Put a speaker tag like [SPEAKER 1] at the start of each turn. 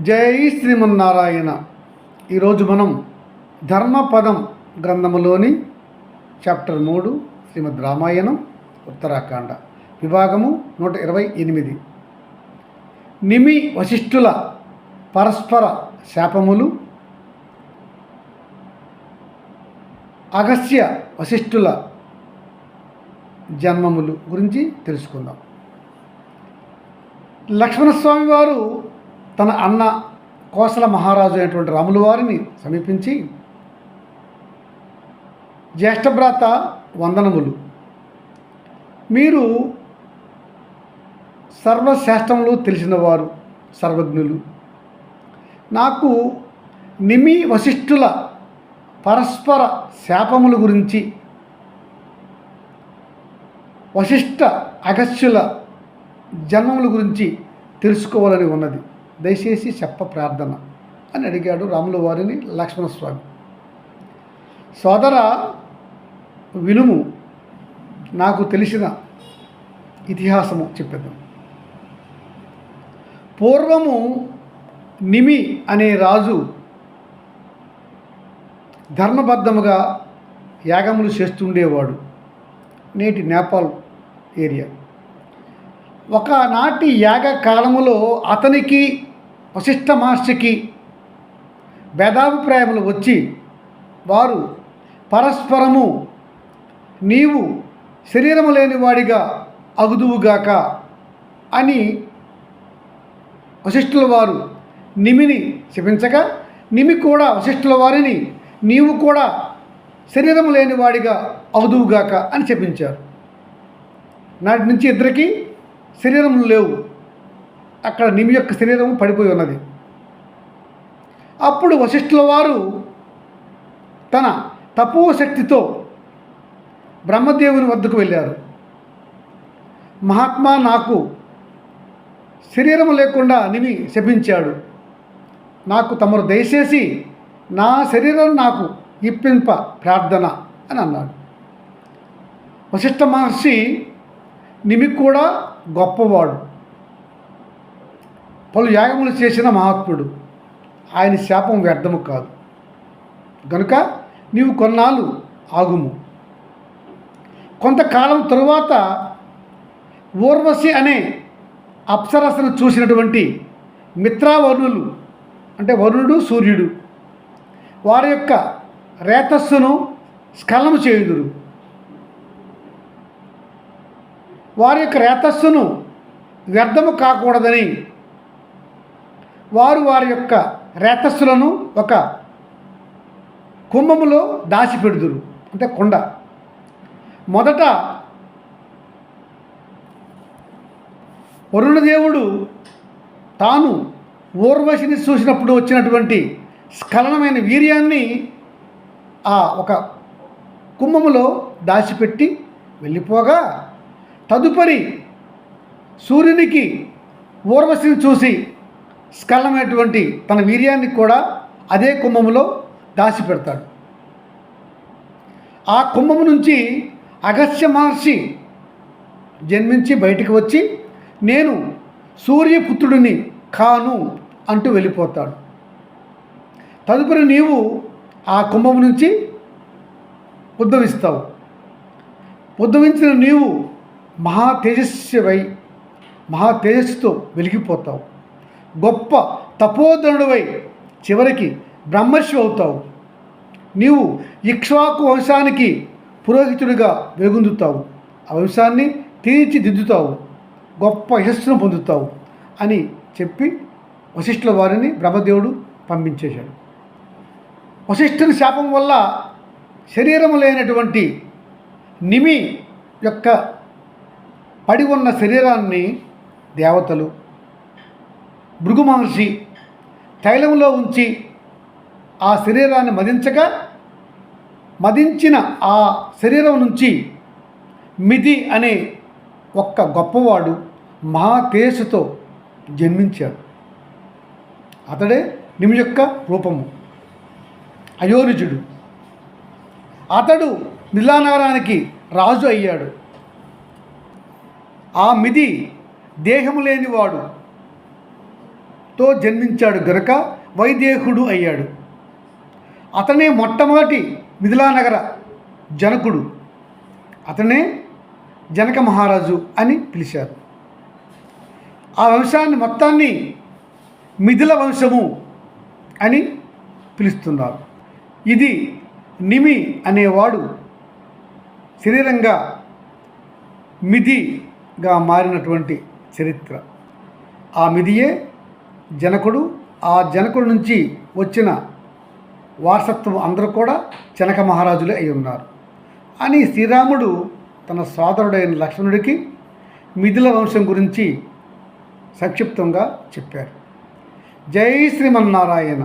[SPEAKER 1] జై శ్రీమన్నారాయణ. ఈరోజు మనం ధర్మపదం గ్రంథములోని చాప్టర్ మూడు శ్రీమద్ రామాయణం ఉత్తరాఖండ విభాగము నూట ఇరవై ఎనిమిది. నిమి వశిష్ఠుల పరస్పర శాపములు అగస్య వశిష్ఠుల జన్మములు గురించి తెలుసుకుందాం. లక్ష్మణస్వామి వారు తన అన్న కోసల మహారాజు అయినటువంటి రాముల వారిని సమీపించి జ్యేష్ఠభ్రాత వందనములు. మీరు సర్వశ్రేష్టములు తెలిసినవారు సర్వజ్ఞులు. నాకు నిమి వశిష్ఠుల పరస్పర శాపముల గురించి వశిష్ఠ అగస్యుల జన్మముల గురించి తెలుసుకోవాలని ఉన్నది. దయచేసి చెప్ప ప్రార్థన అని అడిగాడు రాముల వారిని లక్ష్మణస్వామి. సోదర వినుము నాకు తెలిసిన ఇతిహాసము చెప్పేద్దాం. పూర్వము నిమి అనే రాజు ధర్మబద్ధముగా యాగములు చేస్తుండేవాడు నేటి నేపాల్ ఏరియా. ఒకనాటి యాగ కాలములో అతనికి వశిష్ఠ మహర్షికి భేదాభిప్రాయములు వచ్చి వారు పరస్పరము నీవు శరీరము లేనివాడిగా అగుదువుగాక అని వశిష్ఠుల వారు నిమిని శపించగా నిమి కూడా వశిష్ఠుల వారిని నీవు కూడా శరీరం లేనివాడిగా అవుదువుగాక అని చెప్పించారు నాటి నుంచి ఇద్దరికి శరీరములు లేవు. అక్కడ నిమి యొక్క శరీరము పడిపోయి ఉన్నది. అప్పుడు వశిష్ఠుల వారు తన తపోశక్తితో బ్రహ్మదేవుని వద్దకు వెళ్ళారు. మహాత్మా నాకు శరీరం లేకుండా నిమి శపించాడు. నాకు తమరు దయచేసి నా శరీరం నాకు ఇప్పింప ప్రార్థన అని అన్నాడు. వశిష్ఠ మహర్షి నిమి కూడా గొప్పవాడు. పలు యాగములు చేసిన మహాత్ముడు. ఆయన శాపం వ్యర్థము కాదు. గనుక నీవు కొన్నాళ్ళు ఆగుము. కొంతకాలం తరువాత ఊర్వశి అనే అప్సరసను చూసినటువంటి మిత్రావరుణులు అంటే వరుణుడు సూర్యుడు వారి యొక్క రేతస్సును స్ఖలము చేయుదురు. వారి యొక్క రేతస్సును వ్యర్థము కాకూడదని వారు వారి యొక్క రేతస్సులను ఒక కుంభములో దాచిపెడుదురు. అంటే కొండ. మొదట వరుణదేవుడు తాను ఊర్వశిని చూసినప్పుడు వచ్చినటువంటి స్ఖలనమైన వీర్యాన్ని ఆ ఒక కుంభములో దాచిపెట్టి వెళ్ళిపోగా తదుపరి సూర్యునికి ఊర్వశిని చూసి స్కలమైనటువంటి తన వీర్యాన్ని కూడా అదే కుంభములో దాచిపెడతాడు. ఆ కుంభము నుంచి అగస్త్య మహర్షి జన్మించి బయటికి వచ్చి నేను సూర్యపుత్రుడిని కాను అంటూ వెళ్ళిపోతాడు. తదుపరి నీవు ఆ కుంభం నుంచి ఉద్భవిస్తావు. ఉద్భవించిన నీవు మహా తేజస్వై మహా తేజస్సుతో వెలిగిపోతావు. గొప్ప తపోధనుడివై చివరికి బ్రహ్మర్షి అవుతావు నీవు ఇక్ష్వాకు వంశానికి పురోహితుడిగా వెగుందుతావు ఆ వంశాన్ని తీర్చిదిద్దుతావు. గొప్ప యశస్సును పొందుతావు అని చెప్పి వశిష్ఠుల వారిని బ్రహ్మదేవుడు పంపించేశాడు. వశిష్ఠుని శాపం వల్ల శరీరం లేనటువంటి నిమి యొక్క పడి ఉన్న శరీరాన్ని దేవతలు భృగు మహర్షి తైలంలో ఉంచి ఆ శరీరాన్ని మదించగా మదించిన ఆ శరీరం నుంచి మిది అనే ఒక్క గొప్పవాడు మహా జన్మించాడు. అతడే నిమి యొక్క రూపము. అయోనిజుడు. అతడు మిథిలానగరానికి రాజు అయ్యాడు. ఆ మిది దేహము లేనివాడు తో జన్మించాడు గనుక వైదేహుడు అయ్యాడు. అతనే మొట్టమొదటి మిథిలానగర జనకుడు. అతనే జనక మహారాజు అని పిలిచారు. ఆ వంశాన్ని మొత్తాన్ని మిథిల వంశము అని పిలుస్తున్నారు. ఇది నిమి అనేవాడు శరీరంగా మిథిగా మారినటువంటి చరిత్ర. ఆ మిథియే జనకుడు ఆ జనకుడు నుంచి వచ్చిన వారసత్వం అందరూ కూడా జనక మహారాజులే అయి ఉన్నారు. అని శ్రీరాముడు తన సోదరుడైన లక్ష్మణుడికి మిథిల వంశం గురించి సంక్షిప్తంగా చెప్పారు. జై శ్రీమన్నారాయణ.